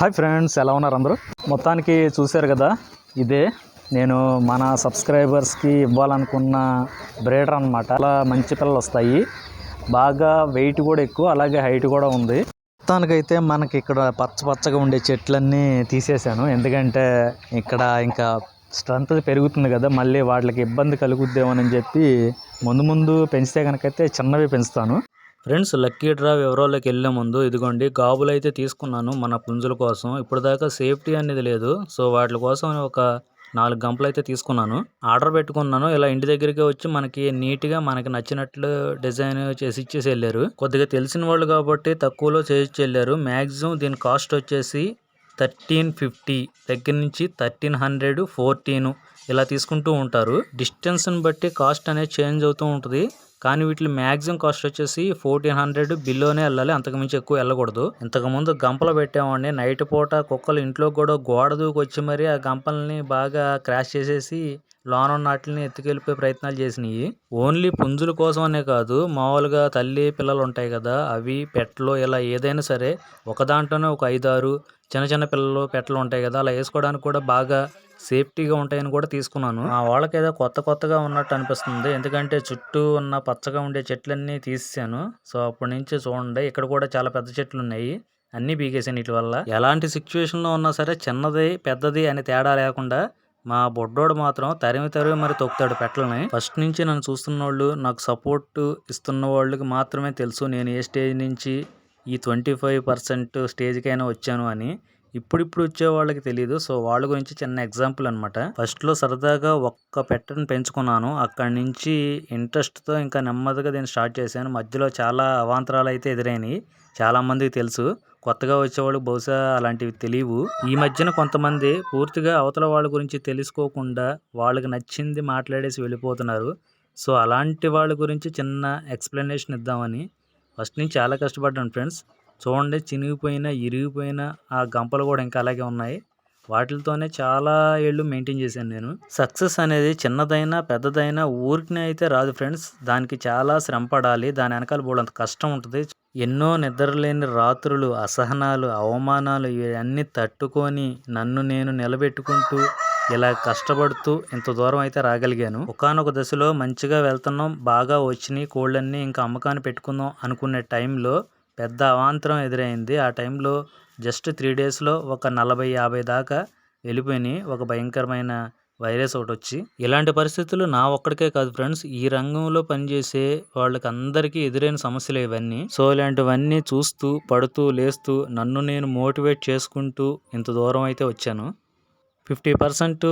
Hi friends ఎలా ఉన్నారు అందరూ? మొత్తానికి చూశారు కదా ఇదే నేను మన సబ్స్క్రైబర్స్కి ఇవ్వాలనుకున్న బ్రేడర్ అనమాట అలా మంచి పిల్లలు వస్తాయి. బాగా వెయిట్ కూడా ఎక్కువ అలాగే హైట్ కూడా ఉంది. మొత్తానికైతే మనకి ఇక్కడ పచ్చ పచ్చగా ఉండే చెట్లన్నీ తీసేశాను. ఎందుకంటే ఇక్కడ ఇంకా స్ట్రెంత్ పెరుగుతుంది కదా మళ్ళీ వాళ్ళకి ఇబ్బంది కలుగుద్దేమోనని చెప్పి ముందు ముందు పెంచితే కనుకైతే చిన్నవి పెంచుతాను. ఫ్రెండ్స్ లక్కీ డ్రా వివరాల్లోకి వెళ్ళే ముందు ఇదిగోండి గాబులు అయితే తీసుకున్నాను మన పుంజుల కోసం. ఇప్పుడు దాకా సేఫ్టీ అనేది లేదు. సో వాటి కోసం ఒక నాలుగు గంపలు అయితే తీసుకున్నాను. ఆర్డర్ పెట్టుకున్నాను. ఇలా ఇంటి దగ్గరికి వచ్చి మనకి నీట్గా మనకి నచ్చినట్లు డిజైన్ చేసి ఇచ్చేసి వెళ్ళారు. కొద్దిగా తెలిసిన వాళ్ళు కాబట్టి తక్కువలో చేసి వెళ్ళారు. మ్యాక్సిమం దీని కాస్ట్ వచ్చేసి థర్టీన్ ఫిఫ్టీ దగ్గర నుంచి థర్టీన్ హండ్రెడ్ ఫోర్టీన్ ఇలా తీసుకుంటూ ఉంటారు. డిస్టెన్స్ని బట్టి కాస్ట్ అనేది చేంజ్ అవుతూ ఉంటుంది. కానీ వీటిలో మ్యాక్సిమం కాస్ట్ వచ్చేసి ఫోర్టీన్ హండ్రెడ్ బిల్లోనే వెళ్ళాలి. అంతకుమించి ఎక్కువ వెళ్ళకూడదు. ఇంతకుముందు గంపలు పెట్టామండి నైట్ పూట కుక్కలు ఇంట్లో కూడా గోడ దూకొచ్చి వచ్చి మరి ఆ గంపల్ని బాగా క్రాష్ చేసేసి లోన ఉన్న వాటిని ఎత్తుకెళ్ళిపోయే ప్రయత్నాలు చేసినాయి. ఓన్లీ పుంజుల కోసం అనే కాదు మామూలుగా తల్లి పిల్లలు ఉంటాయి కదా అవి పెట్టలు ఇలా ఏదైనా సరే ఒక దాంట్లోనే ఒక ఐదారు చిన్న చిన్న పిల్లలు పెట్టలు ఉంటాయి కదా అలా వేసుకోవడానికి కూడా బాగా సేఫ్టీగా ఉంటాయని కూడా తీసుకున్నాను. ఆ వాళ్ళకి ఏదో కొత్త కొత్తగా ఉన్నట్టు అనిపిస్తుంది. ఎందుకంటే చుట్టూ ఉన్న పచ్చగా ఉండే చెట్లన్నీ తీసేసాను సో అప్పటి నుంచి చూడండి ఇక్కడ కూడా చాలా పెద్ద చెట్లు ఉన్నాయి. అన్నీ పీకేసాను వీటి వల్ల. ఎలాంటి సిచ్యువేషన్లో ఉన్నా సరే చిన్నది పెద్దది అని తేడా లేకుండా మా బొడ్డోడు మాత్రం తరిమి తరిమి మరి తొక్కుతాడు పెట్టలని. ఫస్ట్ నుంచి నన్ను చూస్తున్న వాళ్ళు నాకు సపోర్ట్ ఇస్తున్న వాళ్ళకి మాత్రమే తెలుసు. నేను ఏ స్టేజ్ నుంచి ఈ ట్వంటీ ఫైవ్ పర్సెంట్ స్టేజ్కైనా వచ్చాను అని. ఇప్పుడిప్పుడు వచ్చే వాళ్ళకి తెలియదు సో వాళ్ళ గురించి చిన్న ఎగ్జాంపుల్ అనమాట ఫస్ట్లో సరదాగా ఒక్క పెట్టను పెంచుకున్నాను. అక్కడి నుంచి ఇంట్రెస్ట్తో ఇంకా నెమ్మదిగా దీన్ని స్టార్ట్ చేశాను. మధ్యలో చాలా అవాంతరాలు అయితే ఎదురైనాయి. చాలా మందికి తెలుసు. కొత్తగా వచ్చేవాళ్ళు బహుశా అలాంటివి తెలియవు. ఈ మధ్యన కొంతమంది పూర్తిగా అవతల వాళ్ళ గురించి తెలుసుకోకుండా వాళ్ళకి నచ్చింది మాట్లాడేసి వెళ్ళిపోతున్నారు. సో అలాంటి వాళ్ళ గురించి చిన్న ఎక్స్ప్లెనేషన్ ఇద్దామని ఫస్ట్ నుంచి చాలా కష్టపడ్డాను ఫ్రెండ్స్. చూడండి చినిగిపోయిన ఇరిగిపోయిన ఆ గంపలు కూడా ఇంకా అలాగే ఉన్నాయి. వాటితోనే చాలా ఏళ్ళు మెయింటైన్ చేశాను నేను. సక్సెస్ అనేది చిన్నదైనా పెద్దదైనా ఊరికినే అయితే రాదు ఫ్రెండ్స్. దానికి చాలా శ్రమ పడాలి. దాని వెనకాల బోడంత కష్టం ఉంటుంది. ఎన్నో నిద్రలేని రాత్రులు అసహనాలు అవమానాలు ఇవన్నీ తట్టుకొని నన్ను నేను నిలబెట్టుకుంటూ ఇలా కష్టపడుతూ ఇంత దూరం అయితే రాగలిగాను. ఒకనొక దశలో మంచిగా వెళ్తున్నాం బాగా వచ్చినాయి కోళ్ళన్నీ ఇంకా అమ్మకాన్ని పెట్టుకుందాం అనుకునే టైంలో పెద్ద అవాంతరం ఎదురైంది. ఆ టైంలో జస్ట్ త్రీ డేస్లో ఒక నలభై యాభై దాకా వెళ్ళిపోయినాయి. ఒక భయంకరమైన వైరస్ ఒకటి వచ్చి. ఇలాంటి పరిస్థితులు నా ఒక్కడికే కాదు ఫ్రెండ్స్. ఈ రంగంలో పనిచేసే వాళ్ళకి అందరికీ ఎదురైన సమస్యలు ఇవన్నీ. సో ఇలాంటివన్నీ చూస్తూ పడుతూ లేస్తూ నన్ను నేను మోటివేట్ చేసుకుంటూ ఇంత దూరం అయితే వచ్చాను. ఫిఫ్టీ పర్సెంట్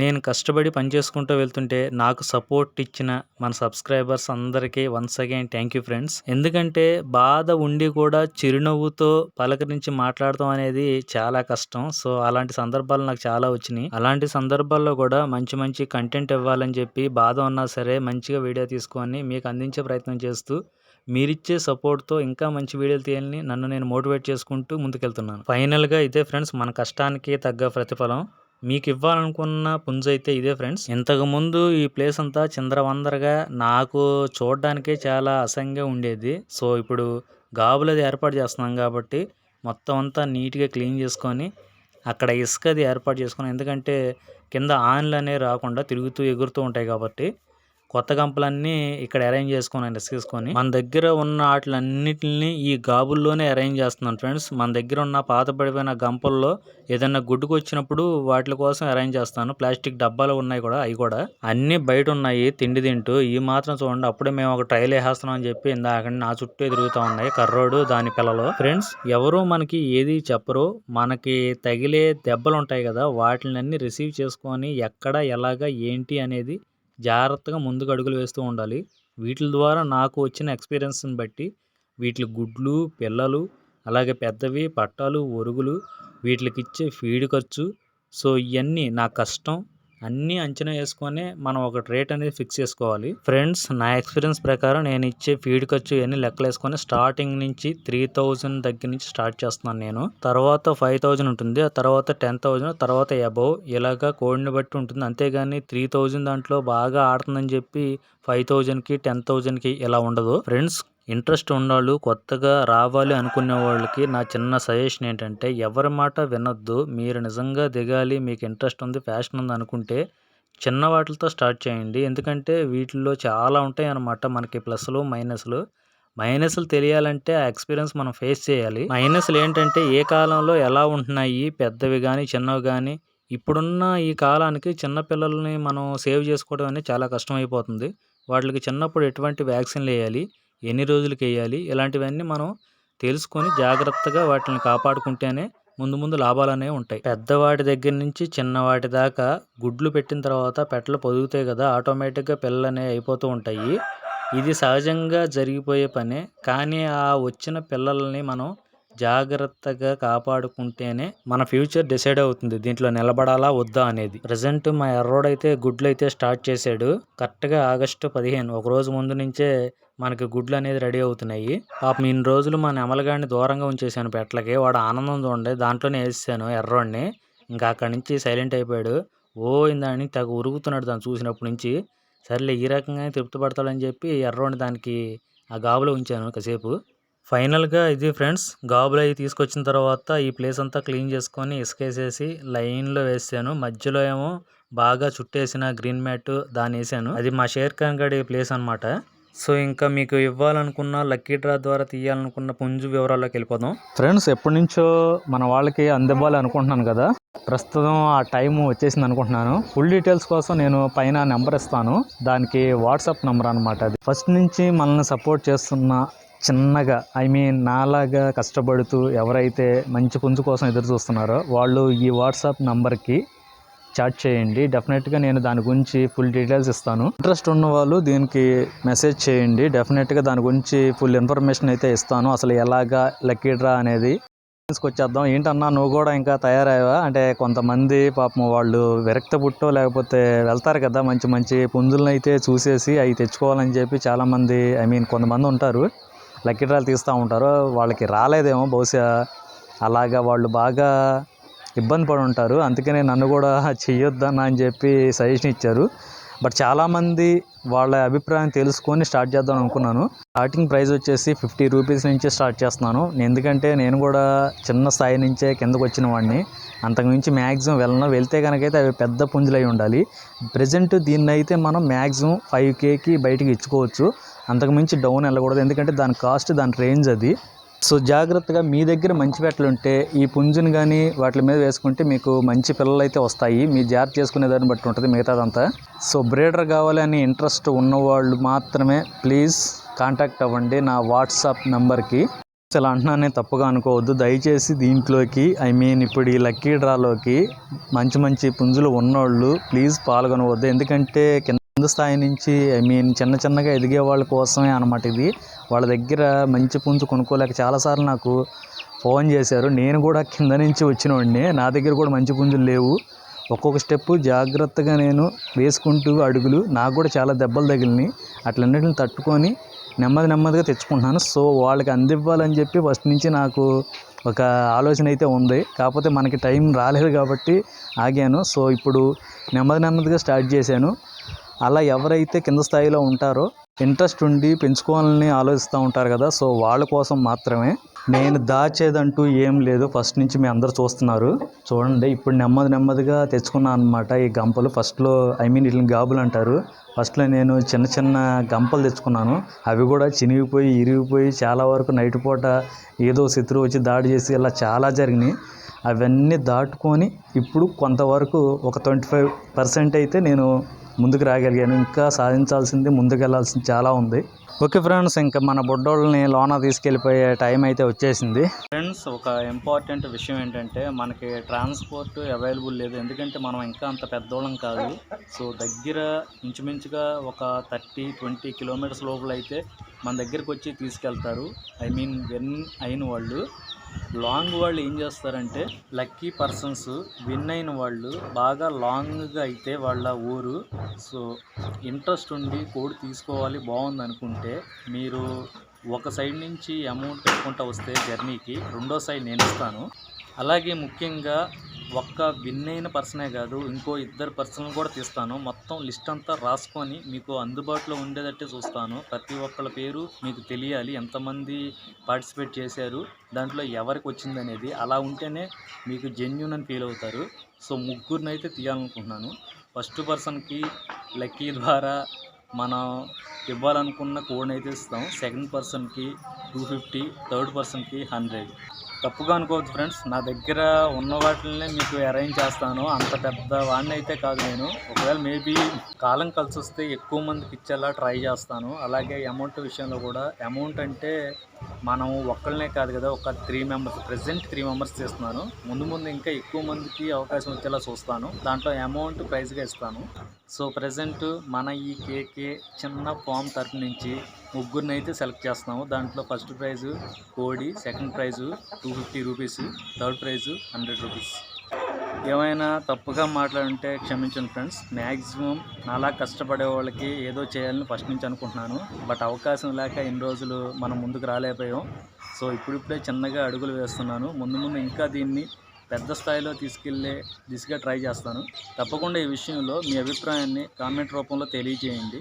నేను కష్టపడి పనిచేసుకుంటూ వెళ్తుంటే నాకు సపోర్ట్ ఇచ్చిన మన సబ్స్క్రైబర్స్ అందరికీ once again thank you friends ఎందుకంటే బాధ ఉండి కూడా చిరునవ్వుతో పలకరించి మాట్లాడటం అనేది చాలా కష్టం. సో అలాంటి సందర్భాలు నాకు చాలా వచ్చినాయి. అలాంటి సందర్భాల్లో కూడా మంచి మంచి కంటెంట్ ఇవ్వాలని చెప్పి బాధ ఉన్నా సరే మంచిగా వీడియో తీసుకొని మీకు అందించే ప్రయత్నం చేస్తూ మీరిచ్చే సపోర్ట్తో ఇంకా మంచి వీడియోలు తీయాలని నన్ను నేను మోటివేట్ చేసుకుంటూ ముందుకెళ్తున్నాను. ఫైనల్గా ఇదే ఫ్రెండ్స్ మన కష్టానికి తగ్గ ప్రతిఫలం. మీకు ఇవ్వాలనుకున్న పుంజు అయితే ఇదే ఫ్రెండ్స్. ఇంతకుముందు ఈ ప్లేస్ అంతా చిందరవందరగా నాకు చూడడానికే చాలా అసహ్యంగా ఉండేది. సో ఇప్పుడు గాబులది ఏర్పాటు చేస్తున్నాం కాబట్టి మొత్తం అంతా నీట్గా క్లీన్ చేసుకొని అక్కడ ఇసుకది ఏర్పాటు చేసుకున్నాం. ఎందుకంటే కింద ఆన్లు అనేవి రాకుండా తిరుగుతూ ఎగురుతూ ఉంటాయి కాబట్టి కొత్త గంపలన్నీ ఇక్కడ అరేంజ్ చేసుకున్నాను తీసుకొని. మన దగ్గర ఉన్న వాటిలన్నిటిని ఈ గాబుల్లోనే అరేంజ్ చేస్తున్నాను ఫ్రెండ్స్ మన దగ్గర ఉన్న పాత పడిపోయిన గంపల్లో ఏదైనా గుడ్డుకు వచ్చినప్పుడు వాటి కోసం అరేంజ్ చేస్తాను. ప్లాస్టిక్ డబ్బాలు ఉన్నాయి కూడా అవి కూడా. అన్ని బయట ఉన్నాయి తిండి తింటూ. ఈ మాత్రం చూడండి అప్పుడే మేము ఒక ట్రైల్ వేసేస్తున్నాం అని చెప్పి ఇందాక నా చుట్టూ తిరుగుతూ ఉన్నాయి కర్రోడు దాని పిల్లలు. ఫ్రెండ్స్ ఎవరు మనకి ఏది చెప్పరు మనకి తగిలే దెబ్బలు ఉంటాయి కదా వాటిని రిసీవ్ చేసుకొని ఎక్కడ ఎలాగా ఏంటి అనేది జాగ్రత్తగా ముందుకు అడుగులు వేస్తూ ఉండాలి. వీటి ద్వారా నాకు వచ్చిన ఎక్స్పీరియన్స్ని బట్టి వీటి గుడ్లు పిల్లలు అలాగే పెద్దవి పట్టాలు ఒరుగులు వీటికి ఇచ్చే ఫీడ్ ఖర్చు సో ఇవన్నీ నా కష్టం. అన్నీ అంచనా వేసుకొని మనం ఒక రేట్ అనేది ఫిక్స్ చేసుకోవాలి. ఫ్రెండ్స్ నా ఎక్స్పీరియన్స్ ప్రకారం నేను ఇచ్చే ఫీడ్ ఖర్చు ఇవన్నీ లెక్కలు వేసుకొని స్టార్టింగ్ నుంచి త్రీ థౌజండ్ దగ్గర నుంచి స్టార్ట్ చేస్తున్నాను నేను. తర్వాత ఫైవ్ థౌజండ్ ఉంటుంది ఆ తర్వాత టెన్ థౌజండ్ తర్వాత అబౌవ్ ఇలాగా కోడిని బట్టి ఉంటుంది. అంతేగాని త్రీ థౌజండ్ దాంట్లో బాగా ఆడుతుందని చెప్పి ఫైవ్ థౌజండ్కి టెన్ థౌజండ్కి ఇలా ఉండదు. ఫ్రెండ్స్ ఇంట్రెస్ట్ ఉన్నవాళ్ళు కొత్తగా రావాలి అనుకునే వాళ్ళకి నా చిన్న సజెషన్ ఏంటంటే ఎవరి మాట వినొద్దు మీరు నిజంగా దిగాలి మీకు ఇంట్రెస్ట్ ఉంది ఫ్యాషన్ ఉంది అనుకుంటే చిన్న వాటితో స్టార్ట్ చేయండి. ఎందుకంటే వీటిల్లో చాలా ఉంటాయి అన్నమాట మనకి ప్లస్లు మైనస్లు. మైనస్లు తెలియాలంటే ఆ ఎక్స్పీరియన్స్ మనం ఫేస్ చేయాలి. మైనస్లు ఏంటంటే ఏ కాలంలో ఎలా ఉంటున్నాయి పెద్దవి కానీ చిన్నవి కానీ ఇప్పుడున్న ఈ కాలానికి చిన్నపిల్లల్ని మనం సేవ్ చేసుకోవడం అనేది చాలా కష్టం అయిపోతుంది వాటికి చిన్నప్పుడు ఎటువంటి వ్యాక్సిన్లు వేయాలి ఎన్ని రోజులకి వేయాలి? ఇలాంటివన్నీ మనం తెలుసుకొని జాగ్రత్తగా వాటిని కాపాడుకుంటేనే ముందు ముందు లాభాలు అనేవి ఉంటాయి. పెద్దవాటి దగ్గర నుంచి చిన్నవాటి దాకా గుడ్లు పెట్టిన తర్వాత పెట్టలు పొదుగుతాయి కదా ఆటోమేటిక్గా పిల్లలు అనేవి అయిపోతూ ఉంటాయి. ఇది సహజంగా జరిగిపోయే పనే. కానీ ఆ వచ్చిన పిల్లల్ని మనం జాగ్రత్తగా కాపాడుకుంటేనే మన ఫ్యూచర్ డిసైడ్ అవుతుంది. దీంట్లో నిలబడాలా వద్దా అనేది. ప్రజెంట్ మా ఎర్రోడైతే గుడ్లు అయితే స్టార్ట్ చేశాడు. కరెక్ట్గా ఆగస్టు పదిహేను. ఒక రోజు ముందు నుంచే మనకి గుడ్లు అనేది రెడీ అవుతున్నాయి. పాపం ఇన్ని రోజులు మా నెమలగాడిని దూరంగా ఉంచేసాను పెట్టలకి. వాడు ఆనందం చూడండి దాంట్లోనే వేసాను ఎర్రోడిని ఇంకా అక్కడి నుంచి సైలెంట్ అయిపోయాడు. ఓ ఇందాని తగు ఉరుగుతున్నాడు దాన్ని చూసినప్పటి నుంచి. సర్లే ఈ రకంగానే తృప్తి పడతాడని చెప్పి ఎర్రోడిని దానికి ఆ గాబులో ఉంచాను కాసేపు. ఫైనల్గా ఇది ఫ్రెండ్స్ గాబులు అవి తీసుకొచ్చిన తర్వాత ఈ ప్లేస్ అంతా క్లీన్ చేసుకొని ఇసుకేసేసి లైన్లో వేసాను. మధ్యలో ఏమో బాగా చుట్టేసిన గ్రీన్ మ్యాట్ దాన్ని వేసాను. అది మా షేర్ ఖాన్ గడి ప్లేస్ అనమాట సో ఇంకా మీకు ఇవ్వాలనుకున్న లక్కీ డ్రా ద్వారా తీయాలనుకున్న పుంజు వివరాల్లోకి వెళ్ళిపోదాం. ఫ్రెండ్స్ ఎప్పటి నుంచో మన వాళ్ళకి అందివ్వాలి అనుకుంటున్నాను కదా. ప్రస్తుతం ఆ టైం వచ్చేసింది అనుకుంటున్నాను. ఫుల్ డీటెయిల్స్ కోసం నేను పైన నెంబర్ ఇస్తాను. దానికి వాట్సాప్ నెంబర్ అనమాట అది. ఫస్ట్ నుంచి మనల్ని సపోర్ట్ చేస్తున్న చిన్నగా ఐ మీన్ నాలాగా కష్టపడుతూ ఎవరైతే మంచి పుంజు కోసం ఎదురు చూస్తున్నారో వాళ్ళు ఈ వాట్సాప్ నంబర్కి చాట్ చేయండి. డెఫినెట్గా నేను దాని గురించి ఫుల్ డీటెయిల్స్ ఇస్తాను. ఇంట్రెస్ట్ ఉన్న వాళ్ళు దీనికి మెసేజ్ చేయండి. డెఫినెట్గా దాని గురించి ఫుల్ ఇన్ఫర్మేషన్ అయితే ఇస్తాను. అసలు ఎలాగా లక్కీ డ్రా అనేది తీసుకొచ్చేద్దాం. ఏంటన్నా నువ్వు కూడా ఇంకా తయారయ్యావా? అంటే కొంతమంది పాపం వాళ్ళు విరక్త పుట్టో లేకపోతే వెళ్తారు కదా మంచి మంచి పుంజులను అయితే చూసేసి అవి తెచ్చుకోవాలని చెప్పి చాలామంది ఐ మీన్ కొంతమంది ఉంటారు. లక్కీ డ్రాలు తీస్తూ ఉంటారు. వాళ్ళకి రాలేదేమో బహుశా. అలాగా వాళ్ళు బాగా ఇబ్బంది పడి ఉంటారు. అందుకనే నన్ను కూడా చెయ్యొద్దన్న అని చెప్పి సజెషన్ ఇచ్చారు. బట్ చాలామంది వాళ్ళ అభిప్రాయం తెలుసుకొని స్టార్ట్ చేద్దాం అనుకున్నాను. స్టార్టింగ్ ప్రైస్ వచ్చేసి ఫిఫ్టీ రూపీస్ నుంచి స్టార్ట్ చేస్తున్నాను. ఎందుకంటే నేను కూడా చిన్న స్థాయి నుంచే కిందకు వచ్చిన వాడిని. అంతకుమించి మ్యాక్సిమం వెళ్ళను. వెళ్తే కనుకైతే అవి పెద్ద పుంజులు అయి ఉండాలి. ప్రజెంట్ దీన్ని అయితే మనం మ్యాక్సిమం ఫైవ్ కేకి బయటికి ఇచ్చుకోవచ్చు. అంతకుమించి డౌన్ వెళ్ళకూడదు. ఎందుకంటే దాని కాస్ట్ దాని రేంజ్ అది. సో జాగ్రత్తగా మీ దగ్గర మంచి పెట్టలు ఉంటే ఈ పుంజుని కానీ వాటి మీద వేసుకుంటే మీకు మంచి పిల్లలు అయితే వస్తాయి. మీ జాగ్రత్త చేసుకునే దాన్ని బట్టి ఉంటుంది మిగతాదంతా. సో బ్రీడర్ కావాలని ఇంట్రెస్ట్ ఉన్నవాళ్ళు మాత్రమే ప్లీజ్ కాంటాక్ట్ అవ్వండి నా వాట్సాప్ నెంబర్కి. ఇలా అంటున్నానే తప్పుగా అనుకోవద్దు. దయచేసి దీంట్లోకి ఐ మీన్ ఇప్పుడు ఈ లక్కీ డ్రాలోకి మంచి మంచి పుంజులు ఉన్నోళ్ళు ప్లీజ్ పాల్గొనవద్దు. ఎందుకంటే కింద స్థాయి నుంచి ఐ మీన్ చిన్న చిన్నగా ఎదిగే వాళ్ళ కోసమే అనమాట ఇది. వాళ్ళ దగ్గర మంచి పుంజు కొనుక్కోలేక చాలాసార్లు నాకు ఫోన్ చేశారు. నేను కూడా కింద నుంచి వచ్చినోడిని నా దగ్గర కూడా మంచి పుంజులు లేవు. ఒక్కొక్క స్టెప్పు జాగ్రత్తగా నేను వేసుకుంటూ అడుగులు. నాకు కూడా చాలా దెబ్బలు తగిలినాయి. అట్లన్నిటిని తట్టుకొని నెమ్మది నెమ్మదిగా తెచ్చుకుంటున్నాను. సో వాళ్ళకి అందివ్వాలని చెప్పి ఫస్ట్ నుంచి నాకు ఒక ఆలోచన అయితే ఉంది. కాకపోతే మనకి టైం రాలేదు కాబట్టి ఆగాను. సో ఇప్పుడు నెమ్మది నెమ్మదిగా స్టార్ట్ చేశాను. అలా ఎవరైతే కింద స్థాయిలో ఉంటారో ఇంట్రెస్ట్ ఉండి పెంచుకోవాలని ఆలోచిస్తూ ఉంటారు కదా సో వాళ్ళ కోసం మాత్రమే. నేను దాచేదంటూ ఏం లేదు ఫస్ట్ నుంచి మీ అందరు చూస్తున్నారు. చూడండి ఇప్పుడు నెమ్మది నెమ్మదిగా తెచ్చుకున్నాను అనమాట ఈ గంపలు. ఫస్ట్లో ఐ మీన్ వీటిని గాబులు అంటారు. ఫస్ట్లో నేను చిన్న చిన్న గంపలు తెచ్చుకున్నాను. అవి కూడా చినిగిపోయి ఇరిగిపోయి చాలా వరకు నైట్ పూట ఏదో శత్రువు వచ్చి దాడి చేసి ఇలా చాలా జరిగినాయి. అవన్నీ దాటుకొని ఇప్పుడు కొంతవరకు ఒక ట్వంటీ ఫైవ్ పర్సెంట్ అయితే నేను ముందుకు రాగలిగాను. ఇంకా సాధించాల్సింది ముందుకు వెళ్ళాల్సింది చాలా ఉంది. ఓకే ఫ్రెండ్స్ ఇంకా మన బుడ్డోళ్ళని లోన తీసుకెళ్ళిపోయే టైం అయితే వచ్చేసింది. ఫ్రెండ్స్ ఒక ఇంపార్టెంట్ విషయం ఏంటంటే మనకి ట్రాన్స్పోర్ట్ అవైలబుల్ లేదు. ఎందుకంటే మనం ఇంకా అంత పెద్దోళ్ళం కాదు. సో దగ్గర ఇంచుమించుగా ఒక థర్టీ ట్వంటీ కిలోమీటర్స్ లోపల అయితే మన దగ్గరికి వచ్చి తీసుకెళ్తారు. ఐ మీన్ విన్ అయిన వాళ్ళు. లాంగ్ వాళ్ళు ఏం చేస్తారంటే లక్కీ పర్సన్స్ విన్ అయిన వాళ్ళు బాగా లాంగ్గా అయితే వాళ్ళ ఊరు సో ఇంట్రెస్ట్ ఉండి కోడ్ తీసుకోవాలి బాగుంది అనుకుంటే మీరు ఒక సైడ్ నుంచి అమౌంట్ పెట్టుకుంటా వస్తే జర్నీకి రెండో సైడ్ నేను ఇస్తాను. అలాగే ముఖ్యంగా ఒక్క విన్ అయిన పర్సనే కాదు ఇంకో ఇద్దరు పర్సన్లు కూడా తీస్తాను. మొత్తం లిస్ట్ అంతా రాసుకొని మీకు అందుబాటులో ఉండేటట్టే చూస్తాను. ప్రతి ఒక్కళ్ళ పేరు మీకు తెలియాలి. ఎంతమంది పార్టిసిపేట్ చేశారు దాంట్లో ఎవరికి వచ్చింది అనేది అలా ఉంటేనే మీకు జెన్యున్ అని ఫీల్ అవుతారు. సో ముగ్గురిని అయితే తీయాలనుకుంటున్నాను. ఫస్ట్ పర్సన్కి లక్కీ ద్వారా మనం ఇవ్వాలనుకున్న కోడ్ని అయితే ఇస్తాం. సెకండ్ పర్సన్కి టూ ఫిఫ్టీ థర్డ్ పర్సన్కి హండ్రెడ్. తప్పుగా అనుకోవద్దు ఫ్రెండ్స్. నా దగ్గర ఉన్న వాటినే మీకు అరేంజ్ చేస్తాను. అంత పెద్ద వాడిని అయితే కాదు నేను. ఒకవేళ మేబీ కాలం కలిసి వస్తే ఎక్కువ మందికి ఇచ్చేలా ట్రై చేస్తాను. అలాగే అమౌంట్ విషయంలో కూడా అమౌంట్ అంటే మనం ఒక్కళ్ళనే కాదు కదా ఒక three members present three members చేస్తున్నాను ముందు ముందు ఇంకా ఎక్కువ మందికి అవకాశం వచ్చేలా చూస్తాను. దాంట్లో అమౌంట్ ప్రైజ్గా ఇస్తాను. సో ప్రజెంట్ మన ఈ కేకే చిన్న ఫామ్ తరఫు నుంచి ముగ్గురిని అయితే సెలెక్ట్ చేస్తున్నాము. దాంట్లో ఫస్ట్ ప్రైజు కోడి second prize two fifty rupees third prize hundred rupees ఏమైనా తప్పుగా మాట్లాడుంటే క్షమించండి ఫ్రెండ్స్. మ్యాక్సిమం నాలా కష్టపడే వాళ్ళకి ఏదో చేయాలని ఫస్ట్ నుంచి అనుకుంటున్నాను. బట్ అవకాశం లేక ఇన్ని రోజులు మనం ముందుకు రాలేకపోయాం. సో ఇప్పుడిప్పుడే చిన్నగా అడుగులు వేస్తున్నాను. ముందు ముందు ఇంకా దీన్ని పెద్ద స్థాయిలో తీసుకెళ్ళే దిశగా ట్రై చేస్తాను. తప్పకుండా ఈ విషయంలో మీ అభిప్రాయాన్ని కామెంట్ రూపంలో తెలియజేయండి.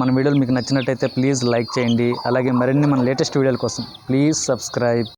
మన వీడియోలు మీకు నచ్చినట్టయితే ప్లీజ్ లైక్ చేయండి. అలాగే మరిన్ని మన లేటెస్ట్ వీడియోల కోసం ప్లీజ్ సబ్స్క్రైబ్.